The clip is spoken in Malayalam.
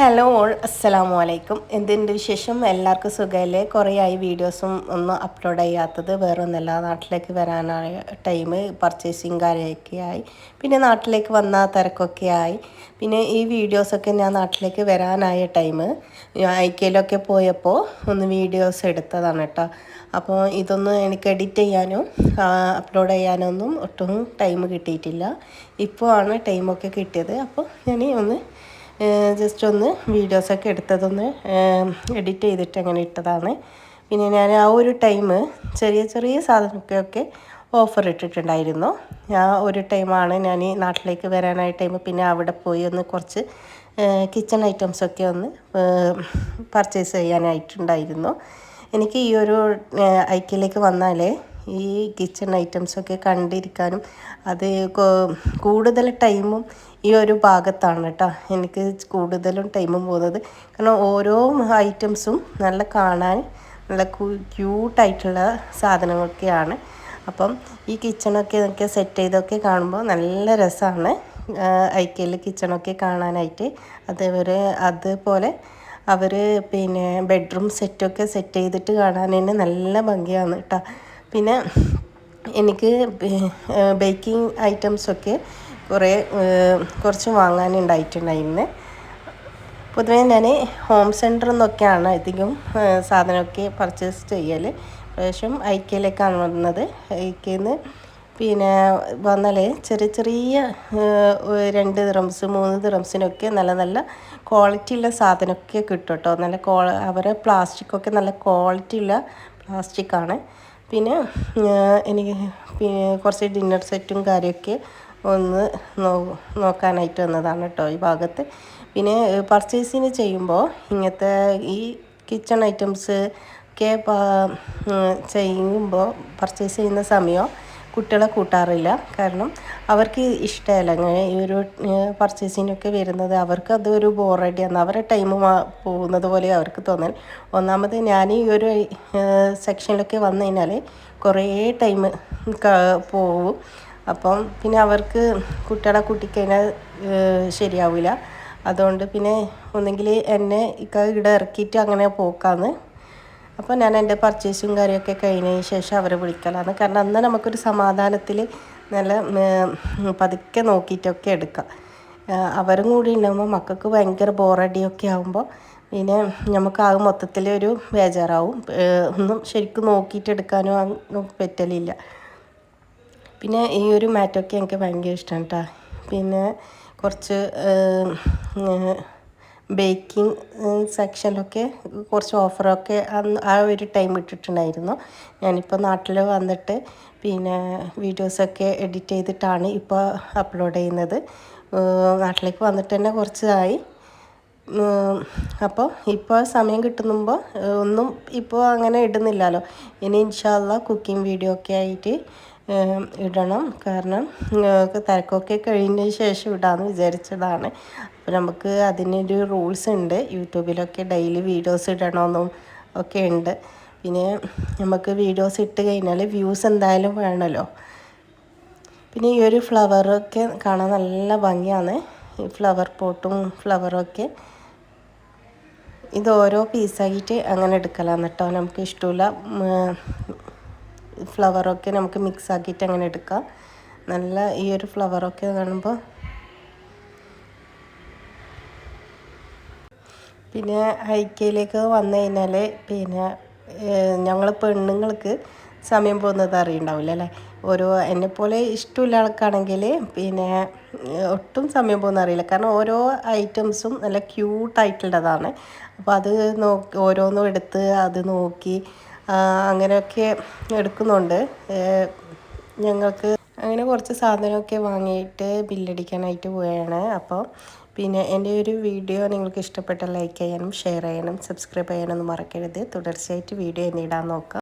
ഹലോ ഓൾ അസ്സലാമു അലൈക്കും എന്തിന്റെ വിശേഷം? എല്ലാവർക്കും സുഖമല്ലേ കുറേ ആയി വീഡിയോസും ഒന്നും അപ്ലോഡ് ചെയ്യാത്തത് വേറെ ഒന്നല്ല നാട്ടിലേക്ക് വരാനായ ടൈം പർച്ചേസിങ് കാര്യമൊക്കെ ആയി. പിന്നെ നാട്ടിലേക്ക് വന്ന തിരക്കൊക്കെ ആയി. പിന്നെ ഈ വീഡിയോസൊക്കെ ഞാൻ നാട്ടിലേക്ക് വരാനായ ടൈം ഐക്കയിലൊക്കെ പോയപ്പോൾ ഒന്ന് വീഡിയോസ് എടുത്തതാണ് കേട്ടോ അപ്പോൾ ഇതൊന്നും എനിക്ക് എഡിറ്റ് ചെയ്യാനും അപ്ലോഡ് ചെയ്യാനൊന്നും ഒട്ടും ടൈം കിട്ടിയിട്ടില്ല. ഇപ്പോൾ ആണ് ടൈമൊക്കെ കിട്ടിയത്. അപ്പോൾ ഞാൻ ഒന്ന് ജസ്റ്റ് ഒന്ന് വീഡിയോസൊക്കെ എടുത്തതൊന്ന് എഡിറ്റ് ചെയ്തിട്ട് അങ്ങനെ ഇട്ടതാണ്. പിന്നെ ഞാൻ ആ ഒരു ടൈം ചെറിയ ചെറിയ സാധനങ്ങൾക്കൊക്കെ ഓഫർ ഇട്ടിട്ടുണ്ടായിരുന്നു. ആ ഒരു ടൈമാണ് ഞാൻ നാട്ടിലേക്ക് വരാനായ ടൈം പിന്നെ അവിടെ പോയി ഒന്ന് കുറച്ച് കിച്ചൺ ഐറ്റംസൊക്കെ ഒന്ന് പർച്ചേസ് ചെയ്യാനായിട്ടുണ്ടായിരുന്നു. എനിക്ക് ഈ ഒരു ഐക്യയിലേക്ക് വന്നാലേ ഈ കിച്ചൺ ഐറ്റംസൊക്കെ കണ്ടിരിക്കാനും അത് കൂടുതൽ ടൈമും ഈ ഒരു ഭാഗത്താണ് കേട്ടോ. എനിക്ക് കൂടുതലും ടൈമും പോകുന്നത്. കാരണം ഓരോ ഐറ്റംസും നല്ല കാണാൻ നല്ല ക്യൂട്ടായിട്ടുള്ള സാധനങ്ങളൊക്കെയാണ്. അപ്പം ഈ കിച്ചണൊക്കെ ഒക്കെ സെറ്റ് ചെയ്തൊക്കെ കാണുമ്പോൾ നല്ല രസമാണ്. ഐക്കയിൽ കിച്ചണൊക്കെ കാണാനായിട്ട്. അതേപോലെ അതുപോലെ അവർ പിന്നെ ബെഡ്റൂം സെറ്റൊക്കെ സെറ്റ് ചെയ്തിട്ട് കാണാൻ തന്നെ നല്ല ഭംഗിയാണ് കേട്ടോ. പിന്നെ എനിക്ക് ബേക്കിംഗ് ഐറ്റംസൊക്കെ കുറേ കുറച്ച് വാങ്ങാനുണ്ടായിട്ടുണ്ടായിരുന്നു. പൊതുവേ ഞാൻ ഹോം സെന്ററിൽ നിന്നൊക്കെയാണ് അധികം സാധനമൊക്കെ പർച്ചേസ് ചെയ്യൽ. പ്രാവശ്യം ഐക്യയിലേക്കാണ് വന്നത്. ഐക്യയിൽ നിന്ന് പിന്നെ വന്നാൽ ചെറിയ ചെറിയ രണ്ട് ദ്രംസ് മൂന്ന് ദ്രംസിനൊക്കെ നല്ല നല്ല ക്വാളിറ്റി ഉള്ള സാധനമൊക്കെ കിട്ടും കേട്ടോ നല്ല ക്വാ അവരെ പ്ലാസ്റ്റിക്കൊക്കെ നല്ല ക്വാളിറ്റി ഉള്ള പ്ലാസ്റ്റിക്കാണ്. പിന്നെ എനിക്ക് കുറച്ച് ഡിന്നർ സെറ്റും കാര്യമൊക്കെ ഒന്ന് നോക്കാനായിട്ട് വന്നതാണ് കേട്ടോ ഈ ഭാഗത്ത്. പിന്നെ പർച്ചേസിന് ചെയ്യുമ്പോൾ ഇങ്ങനത്തെ ഈ കിച്ചൺ ഐറ്റംസ് ഒക്കെ ചെയ്യുമ്പോൾ പർച്ചേസ് ചെയ്യുന്ന സമയം കുട്ടികളെ കൂട്ടാറില്ല. കാരണം അവർക്ക് ഇഷ്ടമല്ല. അങ്ങനെ ഈ ഒരു പർച്ചേസിനൊക്കെ വരുന്നത് അവർക്ക് അതൊരു ബോറടിയാണ് അവരുടെ ടൈം പോകുന്നത് പോലെ അവർക്ക് തോന്നൽ. ഒന്നാമത് ഞാൻ ഈ ഒരു സെക്ഷനിലൊക്കെ വന്നു കഴിഞ്ഞാൽ കുറേ ടൈം പോകും അപ്പം പിന്നെ അവർക്ക് കുട്ടികളെ കൂട്ടിക്കഴിഞ്ഞാൽ ശരിയാവില്ല അതുകൊണ്ട് പിന്നെ ഒന്നെങ്കിൽ എന്നെ ഇക്ക ഇവിടെ ഇറക്കിയിട്ട് അങ്ങനെ പോക്കാന്ന് അപ്പോൾ ഞാൻ എന്റെ പർച്ചേസും കാര്യമൊക്കെ കഴിഞ്ഞതിന് ശേഷം അവരെ വിളിക്കലാണ് കാരണം അന്ന് നമുക്കൊരു സമാധാനത്തിൽ നല്ല പതുക്കെ നോക്കിയിട്ടൊക്കെ എടുക്കാം. അവരും കൂടി ഉണ്ടാകുമ്പോൾ മക്കൾക്ക് ഭയങ്കര ബോറടിയൊക്കെ ആകുമ്പോൾ പിന്നെ നമുക്ക് ആ മൊത്തത്തിൽ ഒരു ബേജാറാവും. ഒന്നും ശരിക്കും നോക്കിയിട്ട് എടുക്കാനോ പറ്റലില്ല. പിന്നെ ഈ ഒരു മാറ്റൊക്കെ എനിക്ക് ഭയങ്കര ഇഷ്ടമാണ് കേട്ടോ പിന്നെ കുറച്ച് ബേക്കിംഗ് സെക്ഷനിലൊക്കെ കുറച്ച് ഓഫറൊക്കെ അന്ന് ആ ഒരു ടൈം ഇട്ടിട്ടുണ്ടായിരുന്നു. ഞാനിപ്പോൾ നാട്ടിൽ വന്നിട്ട് പിന്നെ വീഡിയോസൊക്കെ എഡിറ്റ് ചെയ്തിട്ടാണ് ഇപ്പോൾ അപ്ലോഡ് ചെയ്യുന്നത്. നാട്ടിലേക്ക് വന്നിട്ട് തന്നെ കുറച്ചായി. അപ്പോൾ ഇപ്പോൾ സമയം കിട്ടുമ്പോൾ ഒന്നും ഇപ്പോൾ അങ്ങനെ ഇടുന്നില്ലല്ലോ. ഇനി ഇൻഷാല്ല കുക്കിംഗ് വീഡിയോ ഒക്കെ ആയിട്ട് ഇടണം. കാരണം തിരക്കൊക്കെ കഴിഞ്ഞ ശേഷം ഇടാമെന്ന് വിചാരിച്ചതാണ്. അപ്പോൾ നമുക്ക് അതിനൊരു റൂൾസ് ഉണ്ട്. യൂട്യൂബിലൊക്കെ ഡെയിലി വീഡിയോസ് ഇടണമെന്നും ഒക്കെ ഉണ്ട്. പിന്നെ നമുക്ക് വീഡിയോസ് ഇട്ട് കഴിഞ്ഞാൽ വ്യൂസ് എന്തായാലും വേണമല്ലോ പിന്നെ ഈ ഒരു ഫ്ലവറൊക്കെ കാണാൻ നല്ല ഭംഗിയാണ്. ഈ ഫ്ലവർ പോട്ടും ഫ്ലവറൊക്കെ ഇത് ഓരോ പീസായിട്ട് അങ്ങനെ എടുക്കലാണ് കേട്ടോ. നമുക്ക് ഇഷ്ടമില്ല ഫ്ലവറൊക്കെ നമുക്ക് മിക്സ് ആക്കിയിട്ട് അങ്ങനെ എടുക്കാം. നല്ല ഈ ഒരു ഫ്ലവറൊക്കെ കാണുമ്പോൾ പിന്നെ ഐക്യയിലേക്ക് വന്നു കഴിഞ്ഞാൽ പിന്നെ ഞങ്ങൾ പെണ്ണുങ്ങൾക്ക് സമയം പോകുന്നത് അറിയണ്ടാവില്ല അല്ലേ? ഓരോ എന്നെപ്പോലെ ഇഷ്ടമില്ല ആൾക്കാണെങ്കിൽ പിന്നെ ഒട്ടും സമയം പോകുന്ന അറിയില്ല. കാരണം ഓരോ ഐറ്റംസും നല്ല ക്യൂട്ടായിട്ടുള്ളതാണ് അപ്പോൾ അത് നോക്കി ഓരോന്നും എടുത്ത് അത് നോക്കി അങ്ങനെയൊക്കെ എടുക്കുന്നുണ്ട്. ഞങ്ങൾക്ക് അങ്ങനെ കുറച്ച് സാധനമൊക്കെ വാങ്ങിയിട്ട് ബില്ലടിക്കാനായിട്ട് പോവുകയാണ് അപ്പോൾ പിന്നെ എന്റെ ഒരു വീഡിയോ നിങ്ങൾക്ക് ഇഷ്ടപ്പെട്ട ലൈക്ക് ചെയ്യാനും ഷെയർ ചെയ്യാനും സബ്സ്ക്രൈബ് ചെയ്യാനൊന്നും മറക്കരുത്. തുടർച്ചയായിട്ട് വീഡിയോ എന്നിടാൻ നോക്കാം